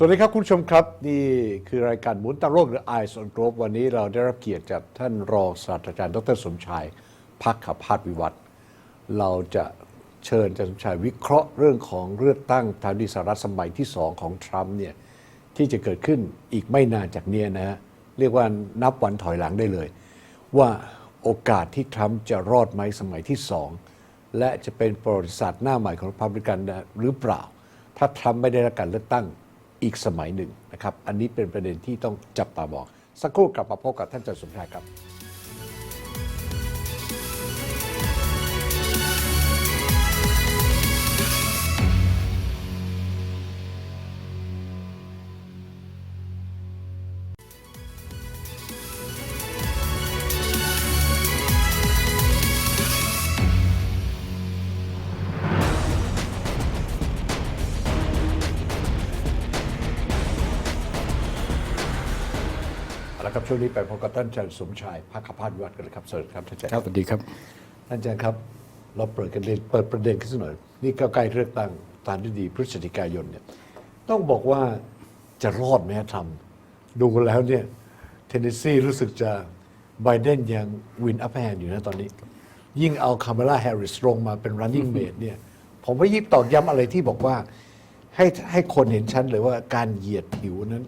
สวัสดีครับ คุณผู้ชมครับ นี่คือรายการหมุนตาโลกหรือ Eyes on Globe วันนี้เราได้รับเกียรติจากท่านรองศาสตราจารย์ ดรสมชายพักขพาสวิวัฒน์เราจะเชิญอาจารย์สมชายวิเคราะห์เรื่องของเลือกตั้งทางดีสหรัฐสมัยที่สองของทรัมป์เนี่ยที่จะเกิดขึ้นอีกไม่นานจากเนี้ยนะฮะเรียกว่านับวันถอยหลังได้เลย ว่าโอกาสที่ทรัมป์จะรอดไหมสมัยที่สองและจะเป็นประวัติศาสตร์หน้าใหม่ของพรรคริกันหรือเปล่า ถ้าทรัมป์ไม่ได้รับการเลือกตั้ง อีกสมัยหนึ่งนะครับ อันนี้เป็นประเด็นที่ต้องจับตามอง สักครู่กลับมาพบกับท่านอาจารย์สมชายครับ ช่วงนี้ไปพบกับท่านอาจารย์สมชายพักขพาสวิวัฒน์กันเลยครับสวัสดีครับท่านอาจารย์ครับสวัสดีครับท่านอาจารย์ครับ เราเปิดกันเลยเปิดประเด็นขึ้นสักหน่อยนี่ก็ใกล้เลือกตั้งตามที่ดีพฤศจิกายนเนี่ยต้องบอกว่าจะรอดไหมฮะทำดูแล้วเนี่ยเทนเนสซีรู้สึกจะไบเดนยังวินอัพแฮนอยู่นะตอนนี้ ยิ่งเอาคาเมล่าแฮร์ริสลงมาเป็น running mate เนี่ยผมว่ายิ่งตอกย้ำอะไรที่บอกว่าให้ให้คนเห็นชัดเลยว่าการเหยียดผิวนั้น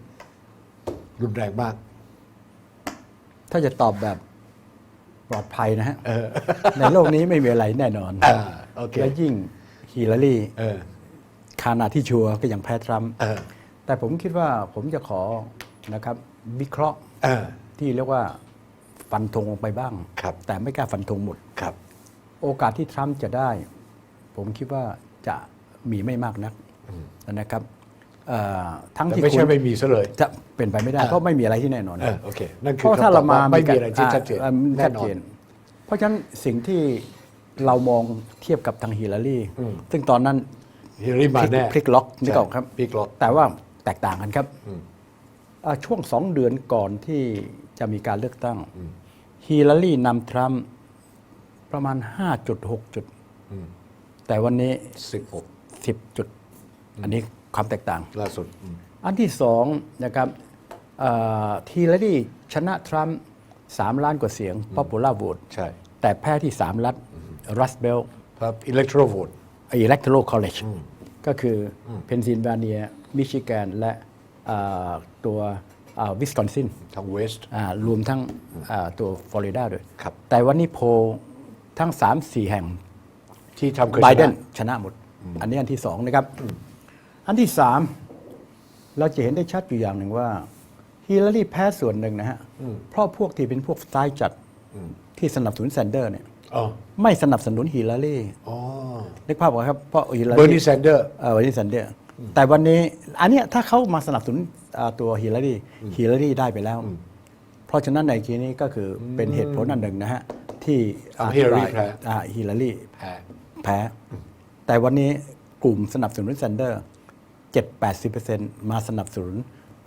รุนแรงมาก ถ้าจะตอบแบบปลอดภัยนะฮะในโลกนี้ไม่มีอะไรแน่นอนอ่าโอเคและยิ่งฮิลลารีเออคานาที่ชัวร์ก็ยังแพ้ทรัมป์เออแต่ผมคิดว่าผมจะขอนะครับวิเคราะห์เออที่เรียกว่าฟันธงลงไปบ้างครับแต่ไม่กล้าฟันธงหมดครับ โอกาสที่ทรัมป์จะได้ ผมคิดว่าจะมีไม่มากนักนะครับเอ่อ ทั้งแต่ที่ไม่ใช่คุณไม่มีซะเลยจะเป็นไปไม่ได้อ่าเพราะไม่มีอะไรที่แน่นอนเออโอเคนั่นคือเพราะถ้าเรามาคำตอบว่ไม่มีอะไรที่าชัดเจนอ่าแน่ชัดนอเจนนเพราะฉะนั้นสิ่งที่เรามองเทียบกับทางฮิลลารีอืมซึ่งตอนนั้นฮิลลารีมาแน่พลิกล็อกนึกออกครับพลิกล็อกแต่ว่าแตกต่างกันครับอืมอ่าช่วงสองเดือนก่อนที่จะมีการเลือกตั้งฮิลลารีนำทรัมป์ประมาณ 5.6 จุดอืมแต่วันนี้สิบหก10 จุด อันนี้ ความแตกต่าง ล่าสุดอืมอันที่สองนะครับฮิลลารีชนะทรัมป์สามล้านกว่าเสียง popular vote ใช่แต่แพ้ที่ 3 รัฐรัสเบลครับอิเล็กโทรโหวต อิเล็กทรอคอลเลจก็คืออเพนซิลเวเนีย มิชิแกน และอ่าตัววิสคอนซินทางเวสต์ รวมทั้งอ่าตัวฟลอริดาด้วย ครับ แต่วันนี้โพลทั้ง 3 4 แห่ง ที่ทำเคยไบชเดนนะชนะหมด อันนี้อันที่สองนะครับ อันที่สามเราจะเห็นได้ชัดอยู่อย่างหนึ่งว่าฮิลลารีแพ้ส่วนหนึ่งนะฮะเพราะพวกที่เป็นพวกซ้ายจัดที่สนับสนุนแซนเดอร์เนี่ยอ๋อไม่สนับสนุนฮิลลารีอ๋อนึกภาพออกครับเพราะฮิลลารีเบอร์นีแซนเดอร์เออเบอร์นีแซนเดอร์แต่วันนี้อันเนี้ยถ้าเขามาสนับสนุนอ่าตัวฮิลลารีฮิลลารีได้ไปแล้ว เพราะฉะนั้นในทีนี้ก็คือเป็นเหตุผลอันหนึ่งนะฮะที่ทำให้ฮิลลารีแพ้อ่าฮิลลารีแพ้แพ้แต่วันนี้กลุ่มสนับสนุนแซนเดอร์ 7-80%มาสนับสนุน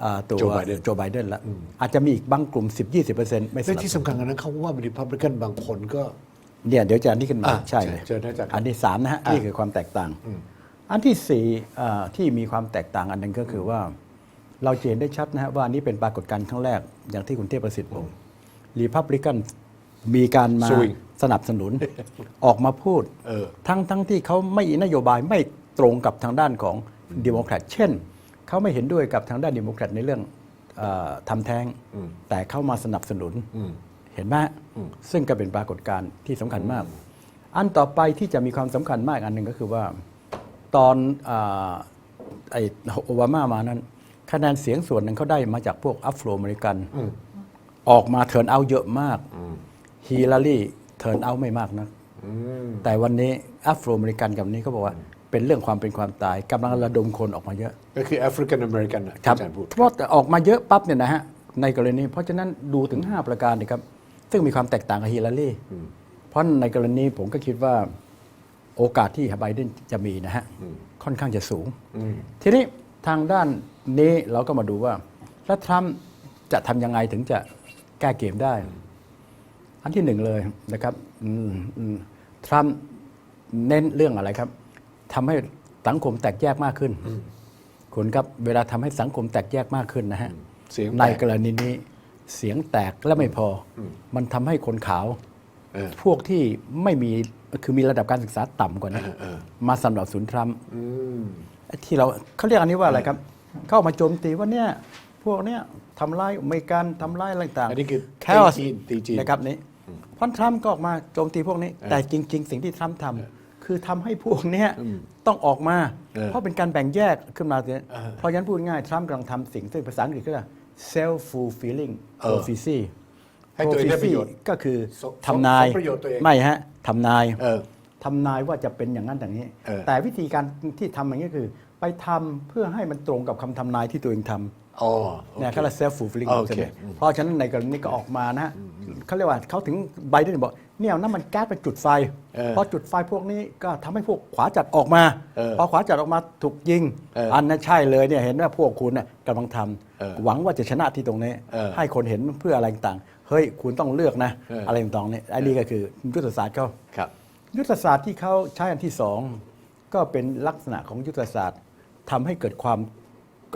อ่าตัวโจไบเดนโจไบเดนแล้วอาจจะมีอีกบางกลุ่ม 10-20%ไม่สและนับที่สนุนสำคัญกว่านั้นเขาว่าริพับลิกันบางคนก็ เนี่ยเดี๋ยวจะอันนี้ขึ้นมาอะใช่เลยเชิญเชิญอาจารย์ครับ อันที่สามนะฮะอะนี่คือความแตกต่าง อันที่สี่อ่าที่มีความแตกต่างอันหนึ่งก็คือว่า เราจะเห็นได้ชัดนะฮะว่าอันนี้เป็นปรากฏการณ์ครั้งแรกอย่างที่คุณเทพประสิทธิ์บอกรีพับลิกันมีการมา Swing สนับสนุน ออกมาพูดเออ ทั้งทั้งที่เขาไม่นโยบายไม่ตรงกับทางด้านของ ดิโมแครตเช่น เขาไม่เห็นด้วยกับทางด้านดิโมแครตในเรื่องเออทำแท้ง แต่เข้ามาสนับสนุนเห็นไหมซึ่งก็เป็นปรากฏการณ์ที่สำคัญมาก อันต่อไปที่จะมีความสำคัญมากอันหนึ่งก็คือว่าตอนอาไอโอบามามานั้น คะแนนเสียงส่วนหนึ่งเขาได้มาจากพวกอัฟโรอเมริกันออกมาเทิร์นเอาเยอะมากฮีลารีเทิร์นเอาไม่มากนะแต่วันนี้อัฟโรอเมริกันกับนี้เขาบอกว่า เป็นเรื่องความเป็นความตายกำลังระดมคนออกมาเยอะก็คือแอฟริกันอเมริกันนะครับที่อาจารย์พูดเพราะแต่ออกมาเยอะปั๊บเนี่ยนะฮะในกรณี เพราะฉะนั้นดูถึง 5 ประการนะครับซึ่งมีความแตกต่างกับฮิลลารีเพราะในกรณีผมก็คิดว่าโอกาสที่ไบเดนจะมีนะฮะค่อนข้างจะสูง ทีนี้ทางด้านนี้เราก็มาดูว่า แล้วทรัมป์จะทำยังไงถึงจะแก้เกมได้ อันที่หนึ่งเลยนะครับอืมอืมทรัมป์เน้นเรื่องอะไรครับ ทำให้สังคมแตกแยกมากขึ้น คุณครับเวลาทำให้สังคมแตกแยกมากขึ้นนะฮะเสียงแตกในกรณีนี้เสียงแตกและไม่พออมันทำให้คนขาวเออพวกที่ไม่มีคือมีระดับการศึกษาต่ำกว่านี้เออเออมาสนับสนุนทรัมป์อืมที่เราเขาเรียกอันนี้ว่าอะไรครับ เข้ามาโจมตีว่าเนี่ยพวกเนี้ยทำร้ายอเมริกันทำร้ายอะไรต่างอันนี้คือแค่ตีจีนตีจีนนะครับนี้เพราะทรัมป์ก็ออกมาโจมตีพวกนี้เออแต่จริง ๆ สิ่งที่ทรัมป์ทำ คือทำให้พวกเนี้ยต้องออกมาเออเพราะเป็นการแบ่งแยกขึ้นมาเนี่ยเออเพราะฉะนั้นพูดง่ายทรัมป์กำลังทำสิ่งที่ภาษาอังกฤษก็เรียก self fulfilling เออ prophecy ให้ตัวเองได้ประโยชน์ Prophecy ก็คือสมทำนายสมประโยชน์ตัวเองไม่ฮะทำนายเออทำนายว่าจะเป็นอย่างนั้นอย่างนี้เออแต่วิธีการที่ทำอย่างนี้คือ ไปทำเพื่อให้มันตรงกับคำทำนายที่ตัวเองทำอ๋อ เนี่ยเขาเรียก self fulfilling โอเค prophecy เพราะฉะนั้นในกรณีก็ออกมานะฮะเขาเรียกว่าเขาถึงไบเดนบอกเนี่ยเอาน้ำมันแก๊สไปจุดไฟ เออเพราะจุดไฟพวกนี้ก็ทำให้พวกขวาจัดออกมา เออพอขวาจัดออกมาถูกยิง เอออันนั้นใช่เลยเนี่ยเห็นว่าพวกคุณน่ะกำลังทเออำหวังว่าจะชนะที่ตรงนี้ เออให้คนเห็นเพื่ออะไรต่างๆเฮ้ยคุณต้องเลือกนะ เอออ อะไรต่างๆเนี่ยอันนี้ก็คือยุทธศาสตร์เขา ครับ ยุทธศาสตร์ที่เขาใช้อันที่สองก็เป็นลักษณะของยุทธศาสตร์ทำให้เกิดความ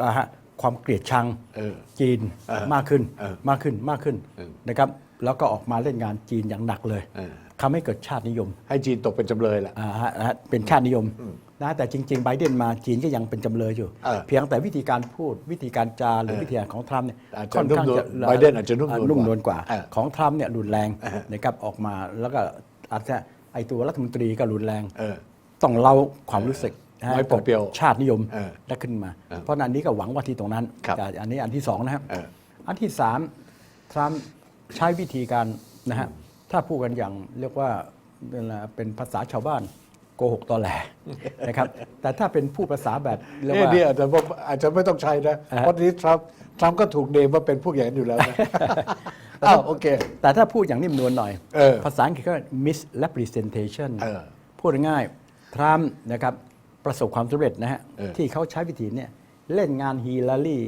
อ่าฮะ ความเกลียดชังเออจีนเออมากขึ้นเออมากขึ้นมากขึ้นเออนะครับแล้วก็ออกมาเล่นงานจีนอย่างหนักเลยเออทำให้เกิดชาตินิยม ให้จีนตกเป็นจำเลยแหละอ่าฮะนะฮะเป็นชาตินิยมนะแต่จริง ๆ ไบเดนมาจีนก็ยังเป็นจำเลยอยู่เออเพียงแต่วิธีการพูดวิธีการจาหรือเออวิธีการของทรัมป์เนี่ยอาจจะค่อนข้างจะนุ่มนวลไบเดนอาจจะนุ่มนวลนุ่มนวลกว่าเออของทรัมป์เนี่ยรุนแรงเออนะครับออกมาแล้วก็อาจจะไอตัวรัฐมนตรีก็รุนแรงเออต้องเล่าความรู้สึก นะฮะไม่ปลดเปรี้ยวชาตินิยมเออและขึ้นมาเออเพราะอันนี้ก็หวังว่าที่ตรงนั้นครับแต่อันนี้อันที่สองนะครับเอออันที่สามทรัมป์ใช้วิธีการนะฮะถ้าพูดกันอย่างเรียกว่าเป็นภาษาชาวบ้านโกหกตอแหลนะครับ แต่ถ้าเป็นผู้ภาษาแบบเรียกเอ๊ะว่านี่อาจจะบอกอาจจะไม่ต้องใช้นะอ่าฮะเพราะทีนี้ทรัมป์ทรัมป์ก็ถูกเนมว่าเป็นพวกอย่างนั้นอยู่แล้วนะอ้าวโอเค แต่ถ้าพูดอย่างนิ่มนวลหน่อยเออภาษาอังกฤษก็ misrepresentation เออพูดง่ายๆทรัมป์นะครับ ประสบความสำเร็จนะฮะเออ ที่เขาใช้วิธีเนี่ยเล่นงานฮีลารี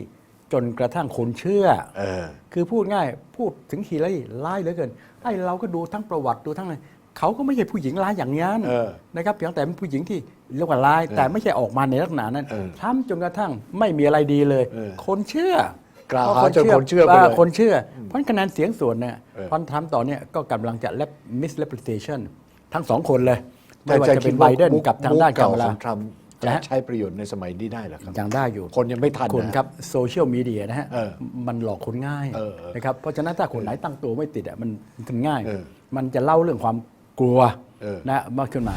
จนกระทั่งคนเชื่อ เออ คือพูดง่ายพูดถึงฮีลารีร้ายเหลือเกินไอ้เราก็ดูทั้งประวัติดูทั้งอะไรเขาก็ไม่ใช่ผู้หญิงร้ายอย่างนั้นเออนะครับเพียงแต่เป็นผู้หญิงที่เรียกว่าร้ายแต่ไม่ใช่ออกมาในลักษณะนั้นเออทำจนกระทั่งไม่มีอะไรดีเลย เออคนเชื่อกล่าวหาจนคนเชื่อไปเลยาคนเชื่อ เพราะคะแนนเสียงส่วนเนี่ย เออพอนทำต่อเนี่ยก็กำลังจะ misrepresentation ทั้งสองคนเลยแต่ ไม่ว่าจะจะคิเป็ดนไบว่าเดนมุกกับทางมุกด้านกาเก่ามลาของทรัมป์นะจะฮะใช้ประโยชน์ในสมัยนี้ได้เหรอครับยังได้อยู่ คนยังไม่ทันคุณนะครับโซเชียลมีเดียนะฮะเออมันหลอกคนง่ายเออเออนะครับเพราะฉะนั้นถ้าคนไหนตั้งตัวไม่ติดอะมันมันง่ายเออมันจะเล่าเรื่องความกลัวเออนะมากขึ้นมา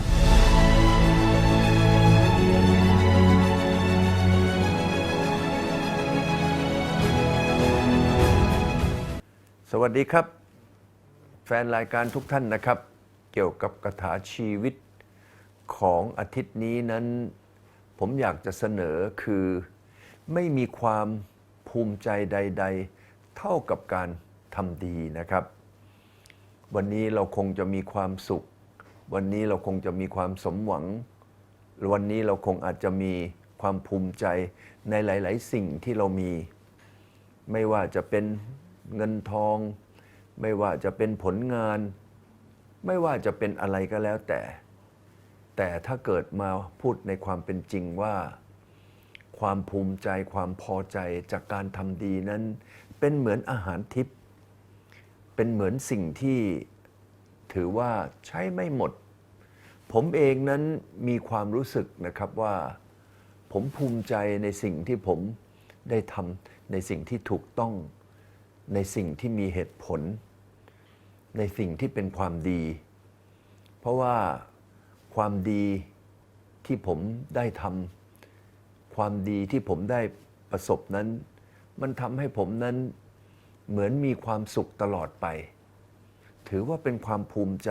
สวัสดีครับ แฟนรายการทุกท่านนะครับ เกี่ยวกับกถาชีวิต ของอาทิตย์นี้นั้น ผมอยากจะเสนอคือ ไม่มีความภูมิใจใด ๆ เท่ากับการทำดีนะครับ วันนี้เราคงจะมีความสุข วันนี้เราคงจะมีความสมหวัง วันนี้เราคงอาจจะมีความภูมิใจในหลาย ๆ สิ่งที่เรามี ไม่ว่าจะเป็นเงินทอง ไม่ว่าจะเป็นผลงาน ไม่ว่าจะเป็นอะไรก็แล้วแต่ แต่ถ้าเกิดมาพูดในความเป็นจริงว่า ความภูมิใจความพอใจจากการทำดีนั้น เป็นเหมือนอาหารทิพย์เป็นเหมือนสิ่งที่ถือว่าใช้ไม่หมด ผมเองนั้นมีความรู้สึกนะครับว่า ผมภูมิใจในสิ่งที่ผมได้ทำในสิ่งที่ถูกต้องในสิ่งที่มีเหตุผล ในสิ่งที่เป็นความดี เพราะว่า ความดีที่ผมได้ทำความดีที่ผมได้ประสบนั้น มันทำให้ผมนั้นเหมือนมีความสุขตลอดไป ถือว่าเป็นความภูมิใจ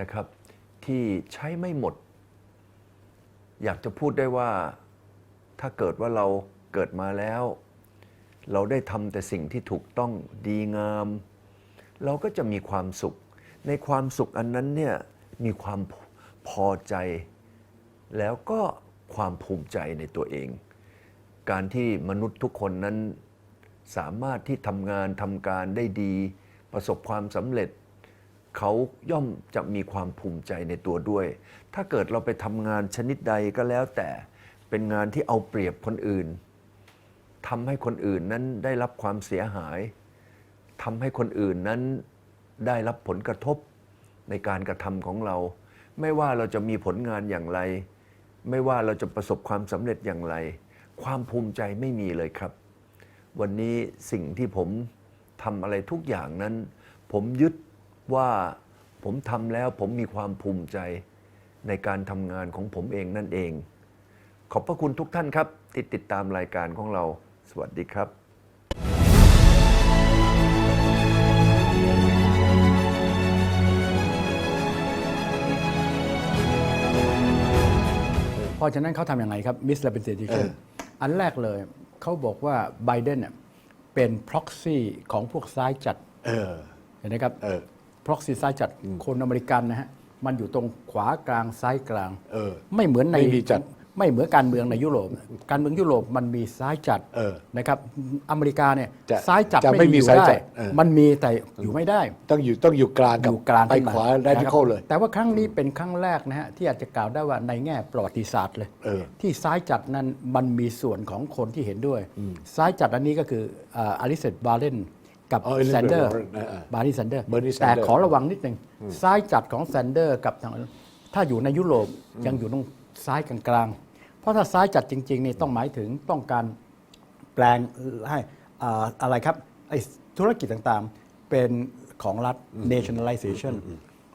นะครับ ที่ใช้ไม่หมด อยากจะพูดได้ว่า ถ้าเกิดว่าเราเกิดมาแล้ว เราได้ทำแต่สิ่งที่ถูกต้องดีงาม เราก็จะมีความสุข ในความสุขอันนั้นเนี่ยมีความ พอใจ แล้วก็ความภูมิใจในตัวเอง การที่มนุษย์ทุกคนนั้นสามารถที่ทำงานทำการได้ดี ประสบความสำเร็จ เขาย่อมจะมีความภูมิใจในตัวด้วย ถ้าเกิดเราไปทำงานชนิดใดก็แล้วแต่เป็นงานที่เอาเปรียบคนอื่นทำให้คนอื่นนั้นได้รับความเสียหายทำให้คนอื่นนั้นได้รับผลกระทบในการกระทำของเรา ไม่ว่าเราจะมีผลงานอย่างไร ไม่ว่าเราจะประสบความสำเร็จอย่างไร ความภูมิใจไม่มีเลยครับ วันนี้สิ่งที่ผมทำอะไรทุกอย่างนั้น ผมยึดว่าผมทำแล้วผมมีความภูมิใจในการทำงานของผมเองนั่นเอง ขอบพระคุณทุกท่านครับที่ติดตามรายการของเรา สวัสดีครับ เพราะฉะนั้นเขาทำยังไงครับ misrepresentation อันแรกเลยเขาบอกว่าไบเดนเนี่ยเป็น proxy ของพวกซ้ายจัดเออเห็นไหมครับเออ proxy ซ้ายจัดคนอเมริกันนะฮะมันอยู่ตรงขวากลางซ้ายกลาง เออ ไม่เหมือนในไม่มีจัด ไม่เหมือนการเมืองในยุโรป การเมืองยุโรปมันมีซ้ายจัดเออนะครับ อเมริกาเนี่ยจะซ้ายจัดจะไม่มีอยู่ซ้ายได้จัดเออ มันมีแต่อยู่ไม่ได้ ต้องอยู่ต้องอยู่กลางอกับยู่กลางไปขึ้นมขวานะครับ radical เลยแต่ว่าครั้งนี้เป็นครั้งแรกนะฮะที่อาจจะกล่าวได้ว่าในแง่ประวัติศาสตร์เลย เออ ที่ซ้ายจัดนั้นมันมีส่วนของคนที่เห็นด้วย ซ้ายจัดอันนี้ก็คืออลิเซตบาเลนกับอ๋อ Elizabeth แซนเดอร์ Warren เออเออบาร์นีแซนเดอร์ Bernie แต่ Sanders ขอระวังนิดหนึ่งซ้ายจัดของแซนเดอร์กับทางถ้าอยู่ในยุโรปยังอยู่ตรง ซ้ายกลางๆ เพราะถ้าซ้ายจัดจริงๆนี่ต้องหมายถึงต้องการแปลงให้อ่าอะไรครับไอ้ธุรกิจต่างๆ เป็นของรัฐ nationalization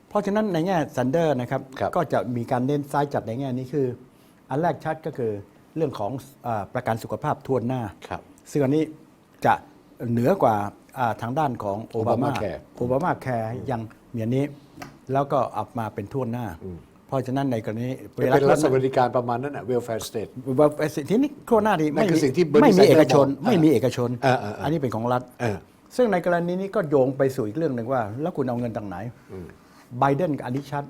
เพราะฉะนั้นในแง่ซันเดอร์นะครับครับก็จะมีการเน้นซ้ายจัดในแง่นี้คือ อันแรกชัดก็คือเรื่องของอาประกันสุขภาพทั่วหน้าครับซึ่งอันนี้จะเหนือกว่าอ่าทางด้านของโอบามา Obamacare โอบามาแคร์ยังมีอันนี้ แล้วก็เออกมาเป็นทั่วหน้าเพ ราะฉะนั้นในกรณีเป็นรัฐสวัสดิการประมาณนั้นน่ะ welfare state ว่าที่นี้ทั่วหน้าดีนั่นคือมีสิ่งที่ Bernie ไม่มี Sanders เอกชนบอกไม่มีเอกชนเออเออเอออันนี้เป็นของรัฐเออซึ่งในกรณีนี้ก็โยงไปสู่อีกเรื่องหนึ่งว่า แล้วคุณเอาเงินต่างไหนไบเดนกับอันนี้ชัด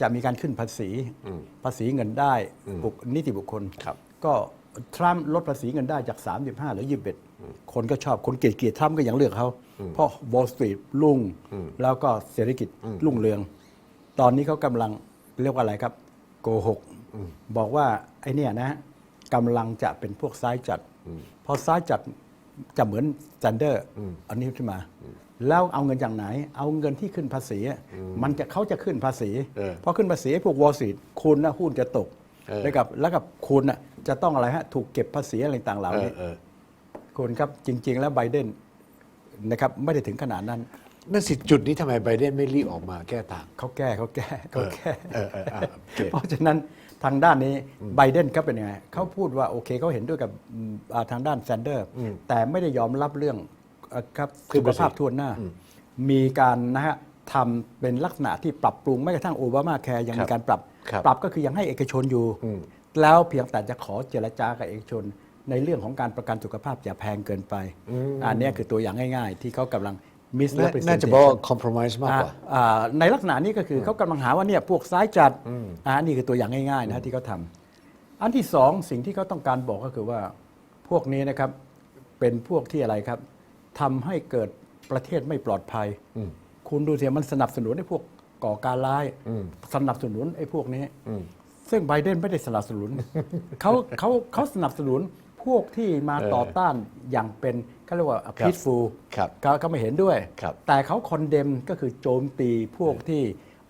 จะมีการขึ้นภาษีภาษีเงินได้บุคนิติบุคคลครับก็ทรัมป์ลดภาษีเงินได้จาก 35เหรือ21 คนก็ชอบคนเกลียดเกลียดทรัมป์ก็ยังเลือกเขา เพราะ Wall Street รุ่ง แล้วก็เศรษฐกิจรุ่งเรือง ตอนนี้เขากำลัง เรียกว่าอะไรครับ โกหกบอกว่าไอ้เนี่ยนะฮะกำลังจะเป็นพวกซ้ายจัดพอซ้ายจัดจะเหมือนแซนเดอร์อันนี้ขึ้นมา แล้วเอาเงินจากไหน เอาเงินที่ขึ้นภาษีอะมันจะเขาจะขึ้นภาษีเออพอขึ้นภาษีพวกวอล l ์ e ี t คุณนะหุ้นจะตกเออแล้วกับแล้วกับคุณน่ะจะต้องอะไรฮะถูกเก็บภาษีอะไรต่างๆเหล่าเออนี้เออคุณครับจริง ๆ แล้วไบเดนนะครับไม่ได้ถึงขนาดนั้น นั่นสิจุดนี้ทำไมไบเดนไม่รีบออกมาแก้ต่าง เขาแก้เขาแก้เขาแก้เออเออเออโอเค เพราะฉะนั้นทางด้านนี้ไบเดนก็เป็นยังไงเขาพูดว่าโอเคเขาเห็นด้วยกับอืมอ่าทางด้านแซนเดอร์แต่ไม่ได้ยอมรับเรื่องเอ่อครับขึ้สุนขภาษี ภาพทั่วหน้า มีการนะฮะทำเป็นลักษณะที่ปรับปรุงแม้กระทั่งโอบามาแคร์ยังครัมีบการปรับ ครับปรับก็คือยังให้เอกชนอยู่แล้วเพียงแต่จะขอเจรจากับเอกชน ในเรื่องของการประกันสุขภาพอย่าแพงเกินไป อันเนี้ยคือตัวอย่างง่าย ๆ ที่เขากำลัง มิสน่าน่าจะบอกว่า compromise มากกว่า อ่าในลักษณะนี้ก็คือเขากำลังหาว่าเนี่ยพวกซ้ายจัดอ่านี่คือตัวอย่างง่ายๆนะฮะที่เขาทำอันที่สองสิ่งที่เขาต้องการบอกก็คือว่าพวกนี้นะครับเป็นพวกที่อะไรครับทำให้เกิดประเทศไม่ปลอดภัย คุณดูสิมันสนับสนุนไอ้พวกก่อการร้ายสนับสนุนไอ้พวกนี้ซึ่งไบเดนไม่ได้สนับสนุนเขาเขาเขาสนับสนุนพวกที่มาต่อต้านอย่างเป็น เขาเรียกว่า peaceful ครับเขาเขาไม่เห็นด้วย ครับแต่เขาคอนเดมก็คือโจมตีพวกที่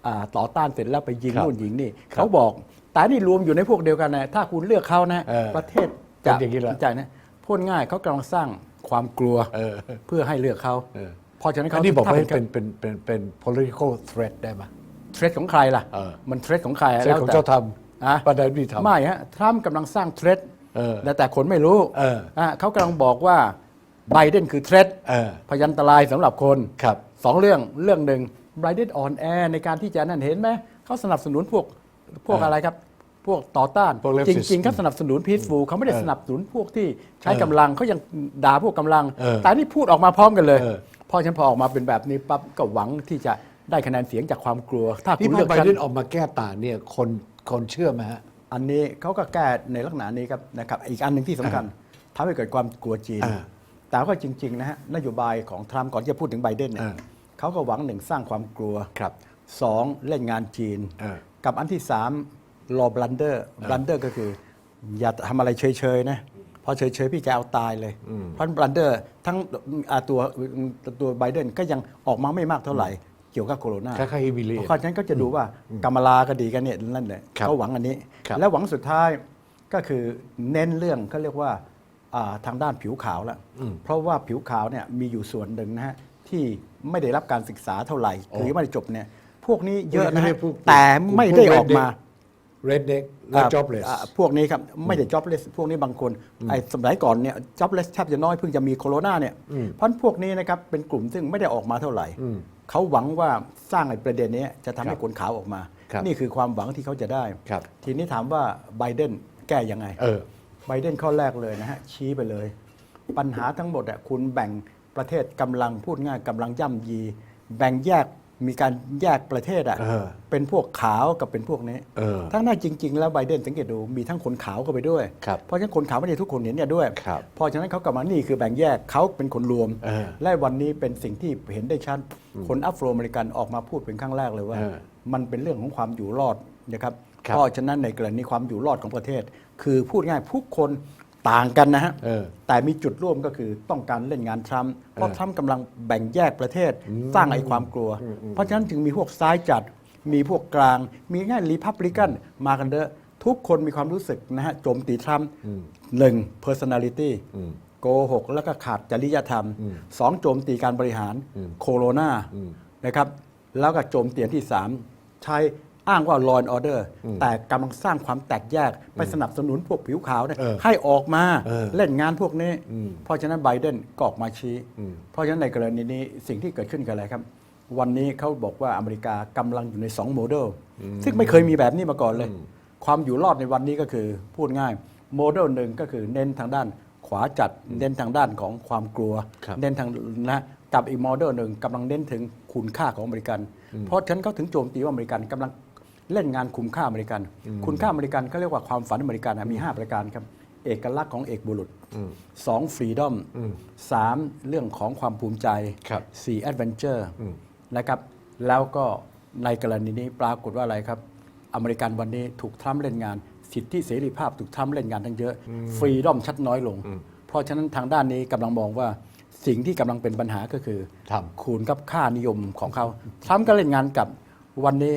อ่าต่อต้านเสร็จแล้วไปยิงครับนู่นยิงนี่ครับเขาบอก แต่นี่รวมอยู่ในพวกเดียวกันนะถ้าคุณเลือกเขานะ เออประเทศเป็จะนอย่างนี้แหละใจนะพูดง่ายเขากำลังสร้างความกลัวเออ เพื่อให้เลือกเขาเออ เพราะฉะนั้นอัเขานนี้บอกว่าถ้าเป็นเป็นเป็นเป็น political threat ได้ไหม เทรดของใครล่ะ เออ มันเทรดของใครเรื่องของเจ้าทอะำประธานาธิบดีทำ ไม่ฮะทรัมป์กำลังสร้างเทรดเออแต่แต่คนไม่รู้เอออะเขากำลังบอกว่า ไบเดนคือเทรดเออพยันตรายสำหรับคนครับ สองเรื่องเรื่องหนึ่งไบเดนอ่อนแอในการที่จะนั่นเห็นไหมเขาสนับสนุนพวกพวกเออออะไรครับ พวกต่อต้านพวก จ leftist ริงๆเขาสนับสนุนพีซฟูเขาไม่ได้เออสนับสนุนพวกที่ใช้เออกำลังเขายังด่าพวกกำลัง เออแต่นี่พูดออกมาพร้อมกันเลยเออ เพราะฉะนันพอออกมาเป็นแบบนี้ปั๊บก็หวังที่จะได้คะแนนเสียงจากความกลัว ถ้านี่คุณพเลืออกไบฉัน เดนออกมาแก้ต่างเนี่ยคนคนเชื่อไหมฮะ อันนี้เขาก็แก้ในลักษณะนี้ครับนะครับอีกอันหนึ่งที่สำคัญทำให้เกิดความกลัวจีน อ่า แต่ก็จริงๆนะฮะนโยบายของทรัมป์ก่อนที่จะพูดถึงไบเดนเนี่ยอ่าเขาก็หวังหนึ่งสร้างความกลัวครับสองเล่นงานจีนอ่ากับอันที่สามรอบลันเดอร์บลันเดอร์ก็คือ อย่าทำอะไรเฉยๆนะพอเฉยๆพี่จะเอาตายเลย เพราะบลันเดอร์ทั้งอ่าตัวตัวไบเดนก็ยังออกมาไม่มากเท่าไหร่เกี่ยวกับโคโรนาคล้ายๆ Hillary เพราะฉะนั้นก็จะดูว่ากำมลาก็ดีกันเนี่ยนั่นแหละครับเขาหวังอันนี้ครับและหวังสุดท้ายก็คือเน้นเรื่องเขาเรียกว่าอ่า ทางด้านผิวขาวแล้วเพราะว่าผิวขาวเนี่ยมีอยู่ส่วนหนึ่งนะฮะที่ไม่ได้รับการศึกษาเท่าไหร่คือยังไม่ได้จบเนี่ยพวกนี้เยอะนะฮะพวกแต่ไม่ได้ออกมา redneck และอ่า jobless อ่าพวกนี้ครับ ไม่ได้ jobless พวกนี้บางคนไอ้สมัยก่อนเนี่ย jobless แทบจะน้อยเพิ่งจะมีโคโรนาเนี่ย เพราะฉะนั้นพวกนี้นะครับเป็นกลุ่มซึ่งไม่ได้ออกมาเท่าไหร่ เขาหวังว่าสร้างไอ้ประเด็นนี้จะทำให้คนขาวออกมาครับนี่คือความหวังที่เขาจะได้ครับทีนี้ถามว่าไบเดนแก้ยังไงเออไบเดนข้อแรกเลยนะฮะชี้ไปเลย ปัญหาทั้งหมดอะคุณแบ่งประเทศกำลังพูดง่ายกำลังย่ำยี แบ่งแยกมีการแยกประเทศอะเออเป็นพวกขาวกับเป็นพวกนี้เออทั้งนั้นจริง ๆ แล้วไบเดนสังเกตดูมีทั้งคนขาวเข้าไปด้วย ครับเพราะฉะนั้นคนขาวไม่ได้ทุกคนเห็นเนี่ยด้วย ครับเพราะฉะนั้นเขากลับมานี่คือแบ่งแยกเขาเป็นคนรวม เออและวันนี้เป็นสิ่งที่เห็นได้ชัดคนอัฟโรอเมริกันออกมาพูดเป็นครั้งแรกเลยว่า เออ มันเป็นเรื่องของความอยู่รอดนะครับครับ เพราะฉะนั้นในกรณีความอยู่รอดของประเทศ คือพูดง่ายผู้คนต่างกันนะฮะเออแต่มีจุดร่วมก็คือต้องการเล่นงานทรัมป์เพราะเออทรัมป์กำลังแบ่งแยกประเทศสร้างไอ้ความกลัว เพราะฉะนั้นจึงมีพวกซ้ายจัด มีพวกกลาง มีง่ายรีพับลิกันมากันเยอะทุกคนมีความรู้สึกนะฮะโจมตีทรัมป์หนึ่ง personality โกหกแล้วก็ขาดจริยธรรมสองโจมตีการบริหารโคโรนานะครับแล้วก็โจมตีอันที่สามใช้ อ้างว่า law and order แต่กำลังสร้างความแตกแยกไปสนับสนุนพวกผิวขาวเนี่ยเออให้ออกมาเออเล่นงานพวกนี้ เพราะฉะนั้นไบเดนก็ออกมาชี้ เพราะฉะนั้นในกรณีนี้สิ่งที่เกิดขึ้นคืออะไรครับ วันนี้เขาบอกว่าอเมริกากำลังอยู่ใน 2 โมเดล ซึ่งไม่เคยมีแบบนี้มาก่อนเลย ความอยู่รอดในวันนี้ก็คือพูดง่ายโมเดลหนึ่งก็คือเน้นทางด้านขวาจัดเน้นทางด้านของความกลัวครับเน้นทางนะกับอีกโมเดลหนึ่งกำลังเน้นถึงคุณค่าของอเมริกัน เพราะฉะนั้นเขาถึงโจมตีว่าอเมริกันกำลัง เล่นงานคุ้มค่าอเมริกัน คุณค่าอเมริกันเขาเรียกว่าความฝันอเมริกันนะมี 5 ประการครับ เอกลักษณ์ของเอกบุรุษสองฟรีดอมสามเรื่องของความภูมิใจครับสี่แอดเวนเจอร์นะครับ แล้วก็ในกรณีนี้ปรากฏว่าอะไรครับ อเมริกันวันนี้ถูกทรัมป์เล่นงาน สิทธิเสรีภาพถูกทรัมป์เล่นงานทั้งเยอะ ฟรีดอมชัดน้อยลง เพราะฉะนั้นทางด้านนี้กำลังมองว่าสิ่งที่กำลังเป็นปัญหาก็คือทรัมป์คูณกับค่านิยมของเขาทรัมป์ก็เล่นงานกับ วันนี้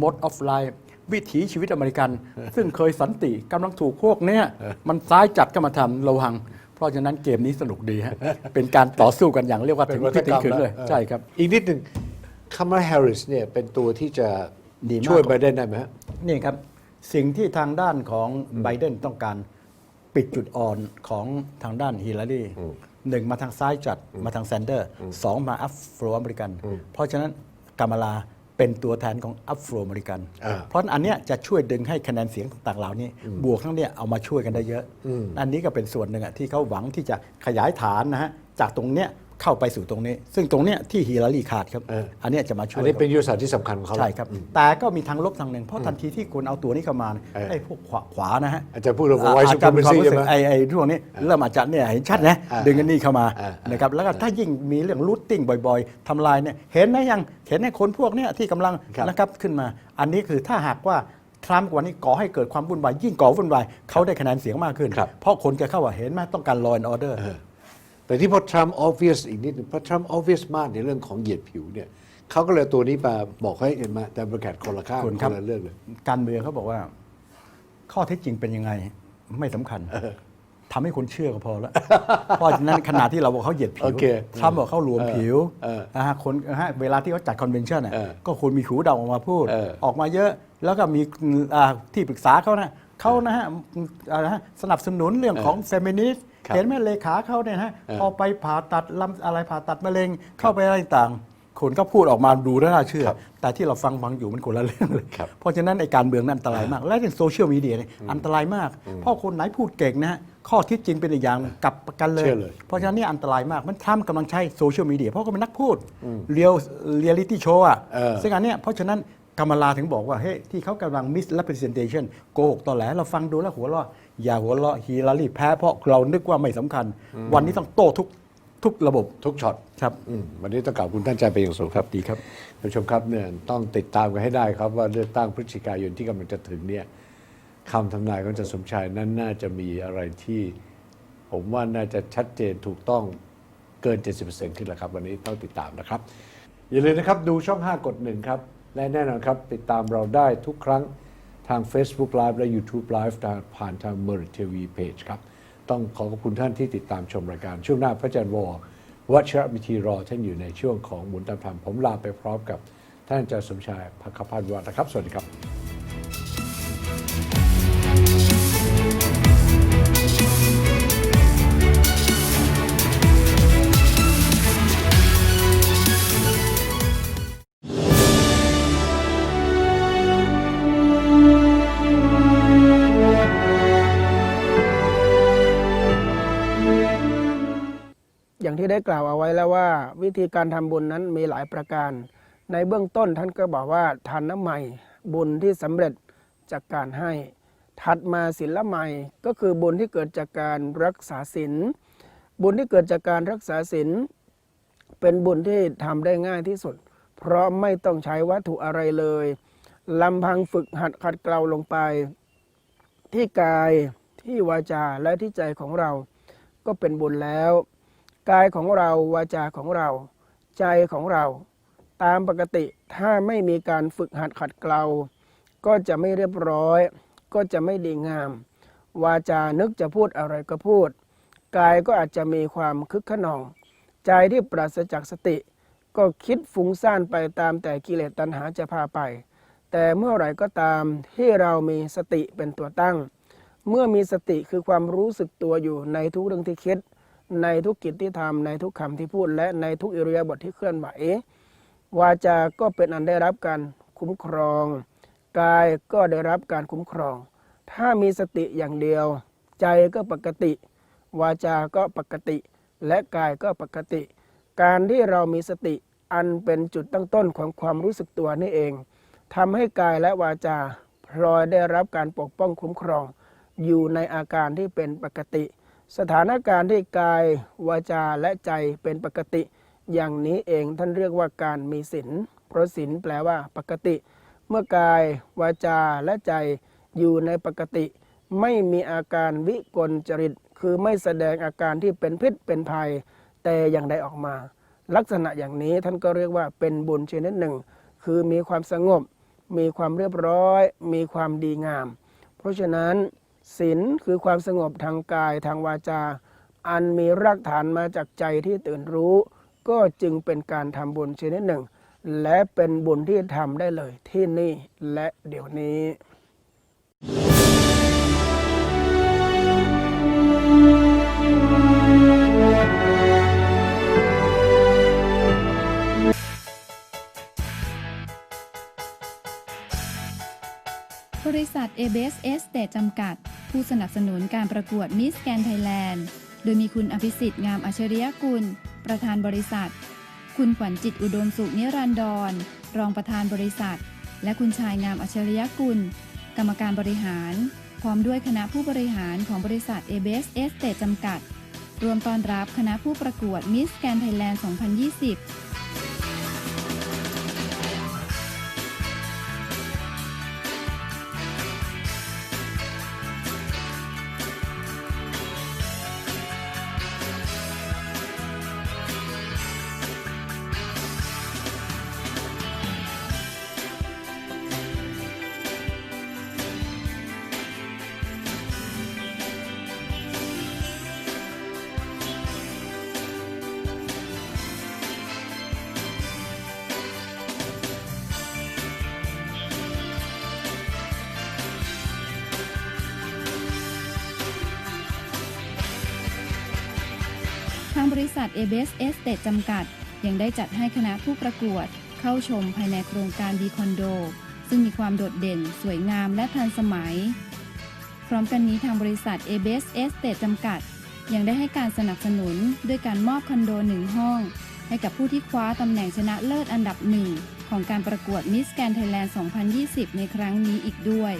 mode of life วิถีชีวิตอเมริกัน ซึ่งเคยสันติกำลังถูกพวกเนี้ยมันซ้ายจัดก็มาทำระวัง เพราะฉะนั้นเกมนี้สนุกดีฮะ เป็นการต่อสู้กันอย่างเรียกว่าเป็ถึนงวัฒพิกถึรงรมขืนเลยแล้วใช่ครับ อีกนิดหนึ่งคามาแฮร์ริสเนี่ยเป็นตัวที่จะดีมาก ช่วยไบเดนได้ไหมฮะ นี่ครับ สิ่งที่ทางด้านของไบเดนต้องการปิดจุดอ่อนของทางด้านฮิลลารีหนึ่งมาทางซ้ายจัดมาทางแซนเดอร์สองมาอัฟโรอเมริกัน เพราะฉะนั้นกามาลา เป็นตัวแทนของอัฟโรอเมริกัน อ่าเพราะอันเนี้ยจะช่วยดึงให้คะแนนเสียงต่างๆเหล่านี้ บวกทั้งเนี้ยเอามาช่วยกันได้เยอะอันนี้ก็เป็นส่วนหนึ่งอะที่เขาหวังที่จะขยายฐานนะฮะจากตรงเนี้ย เข้าไปสู่ตรงนี้ ซึ่งตรงเนี้ยที่ฮิลลารีขาดครับ เอออันเนี้ยจะมาช่วยอันนี้ขาเป็นยุทธศาสตร์ที่สำคัญของเขา ใช่ครับ แต่ก็มีทางลบทางหนึ่งเพราะทันทีที่คุณเอาตัวนี้เข้ามาเนี่ยเออไอ้พวกขวาขวานะฮะอาจจะพูดเรื่องของ white อาจจะมีความ supremacy รู้สึกใช่ไหมไอ้ไอ้ช่วงนี้เริ่มอาจจะเนี่ยเห็นชัดนะอ่าดึงอันนี้เข้ามาอ่าอ่านนะครับแล้วก็ถ้ายิ่งมีเรื่องรูทติ้งบ่อยๆทำลายเนี่ยเห็นไหมยังเห็นไอ้คนพวกเนี้ยที่กำลังครับ นะครับขึ้นมา อันนี้คือถ้าหากว่าทรัมป์วันนี้ก่อให้เกิดความวุ่นวายยิ่งก่อวุ่นวายเขาได้คะแนนเสียงมากขึ้นครับเพราะคนจะเข้าว่าเห็นไหมต้องการ law and order แต่ที่พอทรัมป์ obvious อีกนิดหนึงเพราะทรัมป์ obvious มากในเรื่องของเหยียดผิวเนี่ยเขาก็เลยเอาตัวนี้มาบอกให้เห็นมาแต่ประกาศคนละข้างคุณคครับนละเรื่องเลยการเมืองเขาบอกว่า ข้อเท็จจริงเป็นยังไงไม่สำคัญทำให้คนเชื่อก็พอแล้ว เพราะฉะนั้นขณะที่เราบอกเขาเหยียดผิโอวเคทรัมป์บอกเขาหลวมผิวเออนะฮะคนนะฮะเวลาที่เขาจัดคอนเวนชั่นน่ะเออก็ควรมีหูดำออกมาพูดเออออกมาเยอะแล้วก็มีอ่าที่ปรึกษาเขานะเขานะฮะอะไรนะฮะสนับสนุนเรื่องของเฟมินิสต์ครับ เห็นไหมเลขาเขาเนี่ยนะฮะเออพอไปผ่าตัดลำอะไรผ่าตัดมะเร็งเข้าไปอะไรต่างคนก็พูดออกมาดูแล้วน่าเชื่อครับแต่ที่เราฟังฟังอยู่มันคนละเรื่องเลยครับเพราะฉะนั้นไอ้การเมืองนั้นอันตรายมาก และในโซเชียลมีเดียเนี่ยอันตรายมาก เพราะคนไหนพูดเก่งนะฮะข้อเที่จริงเป็นอีกอย่างกลับกันเลยเชื่อเลย เพราะฉะนั้นนี่อันตรายมาก มันทรัมป์กำลังใช้โซเชียลมีเดียเพราะเขาเป็นนักพูดเรียลเรียลิตี้โชว์อะเออซึ่งอันเนี้ยเพราะฉะนั้น กำมลาถึงบอกว่าเฮ้ยที่เขากำลัง misrepresentation โกหกตอแหลเราฟังดูแล้วหัวเราะอย่าหัวเราะฮีลารีแพ้เพราะเรานึกว่าไม่สำคัญ วันนี้ต้องโต้ทุกทุกระบบทุกช็อตครับ อืมวันนี้ต้องกล่าวคุณท่านใจเป็นอย่างสูงครับ ดีครับ ท่านผู้ชมครับเนี่ยต้องติดตามกันให้ได้ครับว่าเลือกตั้งพฤศจิกายนที่กำลังจะถึงเนี่ยคำทำนายของอาจารย์สมชายนั้นน่าจะมีอะไรที่ ผมว่าน่าจะชัดเจนถูกต้องเกิน 70%ขึ้นแล้วครับ วันนี้ต้องติดตามนะครับ อย่าลืมนะครับ ดูช่อง 5 กดหนึ่งครับ และแน่นอนครับ ติดตามเราได้ทุกครั้งทาง Facebook Live และ YouTube Live ผ่านทาง m e r ทีวีเพจครับ ต้องขอขอบคุณท่านที่ติดตามชมรายการ ช่วงหน้าพระอาจารย์วอวัชรมิธีรอท่านอยู่ในช่วงของหมุนตามธรรมผมลาไปพร้อมกับท่านอาจารย์สมชายพักพันธ์วัฒน์นะครับ สวัสดีครับ ได้กล่าวเอาไว้แล้วว่า วิธีการทำบุญนั้นมีหลายประการ ในเบื้องต้นท่านก็บอกว่าทานน้ำใหม่บุญที่สำเร็จจากการให้ ถัดมาศีลละใหม่ก็คือบุญที่เกิดจากการรักษาศีลบุญที่เกิดจากการรักษาศีลเป็นบุญที่ทำได้ง่ายที่สุด เพราะไม่ต้องใช้วัตถุอะไรเลยลำพังฝึกหัดขัดเกลาลงไป ที่กายที่วาจาและที่ใจของเราก็เป็นบุญแล้ว กายของเราวาจาของเรา ใจของเรา ตามปกติถ้าไม่มีการฝึกหัดขัดเกลา ก็จะไม่เรียบร้อย ก็จะไม่ดีงาม วาจานึกจะพูดอะไรก็พูด กายก็อาจจะมีความคึกขนอง ใจที่ปราศจากสติ ก็คิดฟุ้งซ่านไปตามแต่กิเลสตัณหาจะพาไป แต่เมื่อไหร่ก็ตามที่เรามีสติเป็นตัวตั้ง เมื่อมีสติคือความรู้สึกตัวอยู่ในทุกเรื่องที่คิด ในทุกกิจที่ทำในทุกคำที่พูด และในทุกอิริยาบถที่เคลื่อนไหววาจาก็เป็นอันได้รับการคุ้มครอง กายก็ได้รับการคุ้มครอง ถ้ามีสติอย่างเดียว ใจก็ปกติ วาจา ก็ปกติ และกายก็ปกติ การที่เรามีสติอันเป็นจุดตั้งต้นของความรู้สึกตัวนี่เองทำให้กายและวาจาพลอยได้รับการปกป้องคุ้มครอง อยู่ในอาการที่เป็นปกติ สถานการณ์ที่กายวาจาและใจเป็นปกติ อย่างนี้เองท่านเรียกว่าการมีศีลเพราะศีลแปลว่าปกติ เมื่อกายวาจาและใจอยู่ในปกติ ไม่มีอาการวิกลจริต คือไม่แสดงอาการที่เป็นพิษเป็นภัย แต่อย่างใดออกมา ลักษณะอย่างนี้ท่านก็เรียกว่าเป็นบุญชนิดหนึ่ง คือมีความสงบ มีความเรียบร้อย มีความดีงาม เพราะฉะนั้น ศีลคือความสงบทางกายทางวาจา อันมีรากฐานมาจากใจที่ตื่นรู้ ก็จึงเป็นการทำบุญชนิดหนึ่ง และเป็นบุญที่ทำได้เลยที่นี่และเดี๋ยวนี้บริษัท ABS Estate จำกัด ผู้สนับสนุนการประกวด Miss Grand Thailand โดยมีคุณอภิสิทธิ์งามอัจฉริยกุล ประธานบริษัท คุณขวัญจิตอุดมสุขนิรันดร รองประธานบริษัท และคุณชายงามอัจฉริยกุล กรรมการบริหาร พร้อมด้วยคณะผู้บริหารของบริษัท ABS Estate จำกัด รวมต้อนรับคณะผู้ประกวด Miss Grand Thailand 2020 ริษัท a b s Estate จำกัด ยังได้จัดให้คณะผู้ประกวด เข้าชมภายในโครงการดีคอนโด ซึ่งมีความโดดเด่น สวยงามและทันสมัย พร้อมกันนี้ทางบริษัท a b s Estate จำกัด ยังได้ให้การสนับสนุนด้วยการมอบคอนโดหนึ่งห้อง ให้กับผู้ที่คว้าตำแหน่งชนะเลิศอันดับหนึ่งของการประกวด Miss Grand Thailand 2020 ในครั้งนี้อีกด้วย